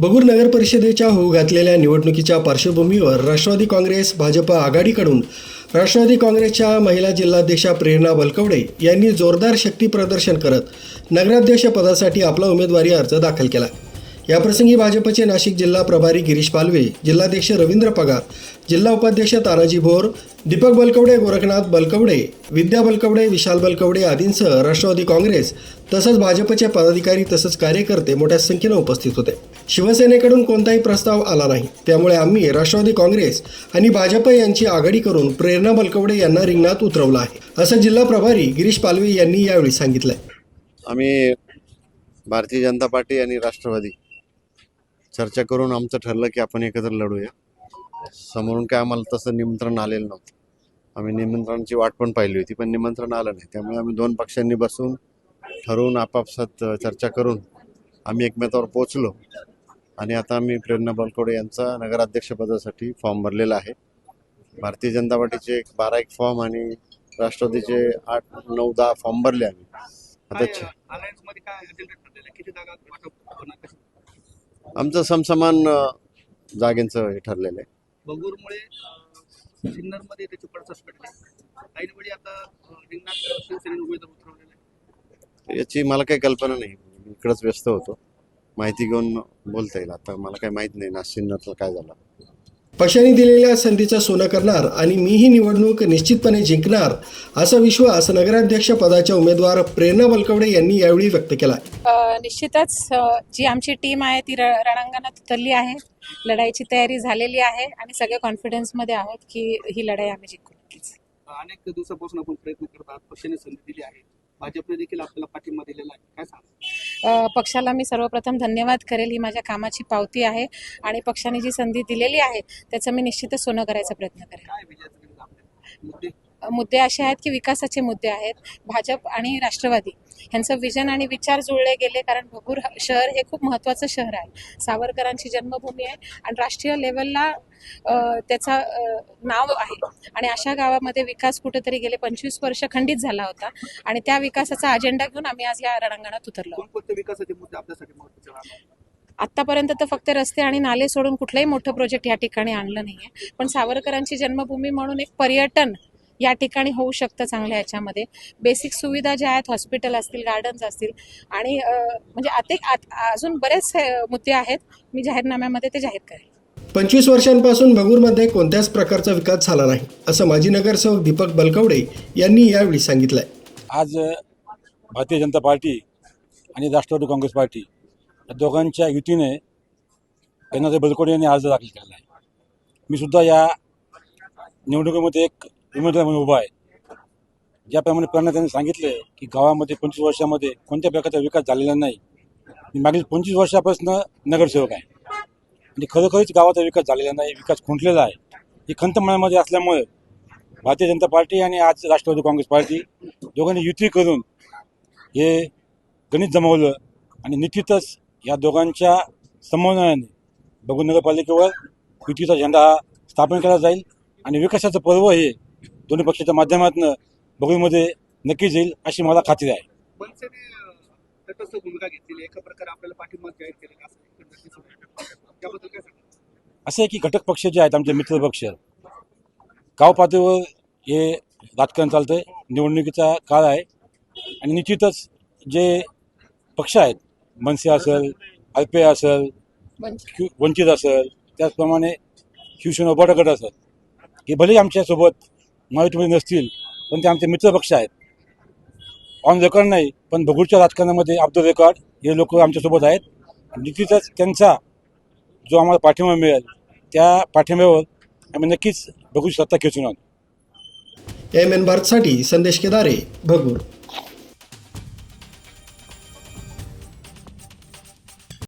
बगूर नगर परिषदेच्या होऊ घातलेल्या निवडणुकीच्या पार्श्वभूमीवर राष्ट्रवादी काँग्रेस भाजप आघाडीकडून राष्ट्रवादी काँग्रेसच्या महिला जिल्हाध्यक्षा प्रेरणा बलकवडे यांनी जोरदार शक्ती प्रदर्शन करत नगराध्यक्ष पदासाठी आपला उमेदवारी अर्ज दाखल केला. याप्रसंगी भाजपचे नाशिक जिल्हा प्रभारी गिरीश पालवे जिल्हाध्यक्ष रवींद्र पगार जिल्हा उपाध्यक्ष तानाजी भोर दीपक बलकवडे गोरखनाथ बलकवडे विद्या बलकवडे विशाल बलकवडे आदींसह राष्ट्रवादी काँग्रेस तसंच भाजपचे पदाधिकारी तसंच कार्यकर्ते मोठ्या संख्येनं उपस्थित होते. शिवसेनेकडून कोणताही प्रस्ताव आला नाही. त्यामुळे आम्ही राष्ट्रवादी काँग्रेस आणि भाजप यांची आघाडी करून प्रेरणा बलकवडे यांना रिंगणात उतरवलं आहे. असं जिल्हा प्रभारी गिरीश पालवे यांनी यावेळी सांगितलं आम्ही भारतीय जनता पार्टी आणि राष्ट्रवादी चर्चा करून आमचं ठरलं की आपण एकत्र लढूया. समोरून काय आम्हाला तसं निमंत्रण आलेलं नव्हतं. आम्ही निमंत्रणाची वाट पण पाहिली होती पण निमंत्रण आलं नाही. त्यामुळे आम्ही दोन पक्षांनी बसून ठरवून आपापसात चर्चा करून आम्ही एकमेकावर पोचलो आणि आता आम्ही प्रेरणा बलकवडे यांचा नगराध्यक्षपदासाठी फॉर्म भरलेला आहे. भारतीय जनता पार्टीचे एक बारा एक फॉर्म आणि राष्ट्रवादीचे आठ नऊ दहा फॉर्म भरले आम्ही. आता? आमचं समसमान जागेंचं हे ठरलेलं आहे. बंगूरमुळे सिन्नरमध्ये त्याचे पडसाद पडले. काही वेळी आता अं, रिंगणात शिवसेनेने उमेदवार उतरवलेला. आहे याची मला काही कल्पना नाही. इकडंच व्यस्त होतो. माहिती घेऊन बोलता येईल. आता मला काही माहीत नाही नाशिन्नरचं काय झालं. पक्षाने दिलेल्या संधीचं सोनं करणार आणि मी ही निवडणूक निश्चितपणे जिंकणार असा विश्वास नगराध्यक्ष पदाच्या उमेदवार प्रेरणा बलकवडे यांनी यावेळी व्यक्त केला. निश्चितच जी आमची टीम आहे ती र- रणांगणात उतरली आहे. लढाईची तयारी झालेली आहे आणि सगळे कॉन्फिडन्समध्ये आहोत की ही लढाई आम्ही जिंकू नक्कीच. अनेक दिवसापासून आपण प्रयत्न करतात पक्षाने संधी दिली आहे. भाजपने देखील आपल्याला पाठिंबा दिलेला आहे. काय सांगा पक्षाला मी सर्वप्रथम धन्यवाद करेल ही माझ्या कामाची पावती आहे आणि पक्षाने जी संधी दिलेली आहे त्याचं मी निश्चितच सोनं करायचा प्रयत्न करेल मुद्दे असे आहेत की विकासाचे मुद्दे आहेत भाजप आणि राष्ट्रवादी. ह्यांचं विजन आणि विचार जुळले गेले कारण भगूर शहर हे खूप महत्त्वाचं शहर आहे. सावरकरांची जन्मभूमी आहे आणि राष्ट्रीय लेवलला त्याचा नाव आहे. आणि अशा गावामध्ये विकास कुठेतरी गेले पंचवीस वर्ष खंडित झाला होता आणि त्या विकासाचा अजेंडा घेऊन आम्ही आज या रणांगणात उतरलो. महत्त्वाचे आत्तापर्यंत तर फक्त रस्ते आणि नाले सोडून कुठलंही मोठं प्रोजेक्ट या ठिकाणी आणलं नाही आहे पण सावरकरांची जन्मभूमी म्हणून एक पर्यटन या ठिकाणी होऊ शकतं चांगल्या याच्यामध्ये बेसिक सुविधा ज्या आहेत हॉस्पिटल असतील गार्डन्स असतील आणि म्हणजे आते आत- अजून बरेच मुद्दे आहेत. मी जाहीरनाम्यामध्ये ते जाहीर करेन पंचवीस वर्षांपासून भगूरमध्ये कोणत्याच प्रकारचा विकास झाला नाही असं माजी नगरसेवक दीपक बलकवडे यांनी यावेळी सांगितलंय. आज भारतीय जनता पार्टी आणि राष्ट्रवादी काँग्रेस पार्टी या दोघांच्या युतीने त्यांना बलकोडे यांनी अर्ज दाखल केलेला आहे. मी सुद्धा या निवडणुकीमध्ये एक उमेदवार म्हणून उभा आहे. ज्याप्रमाणे प्रेरणा त्यांनी सांगितले की गावामध्ये पंचवीस वर्षामध्ये कोणत्या प्रकारचा विकास झालेला नाही मी मागील पंचवीस वर्षापासून नगरसेवक आहे. आणि खरोखरीच गावाचा विकास झालेला नाही विकास खुंटलेला आहे. ही खंत मनामध्ये असल्यामुळे भारतीय जनता पार्टी आणि आज राष्ट्रवादी काँग्रेस पार्टी दोघांनी युती करून हे गणित जमवलं आणि निश्चितच या दोघांच्या समन्वयाने बघून नगरपालिकेवर युतीचा झेंडा हा स्थापन केला जाईल आणि विकासाचं पर्व हे दोन्ही पक्षाच्या माध्यमातून बघूमध्ये नक्कीच येईल अशी मला खात्री आहे. असं आहे की घटक पक्ष जे आहेत आमचे मित्र पक्ष गाव पातळीवर हे राजकारण चालतंय. निवडणुकीचा काळ आहे. आणि निश्चितच जे पक्ष आहेत मनसे असेल अल्पे असेल वंचित. असेल त्याचप्रमाणे शिवसेना उभाटा गट असेल हे भलेही आमच्यासोबत महायुतीमध्ये नसतील पण ते आमचे मित्रपक्ष आहेत. ऑन रेकॉर्ड नाही पण भगूरच्या राजकारणामध्ये ऑफ द रेकॉर्ड हे लोक आमच्यासोबत आहेत. निश्चितच त्यांचा जो आम्हाला पाठिंबा मिळेल त्या पाठिंब्यावर आम्ही नक्कीच भगूर सत्ता खेचून आणू. एम एन भारतसाठी संदेश केदारे भगूर.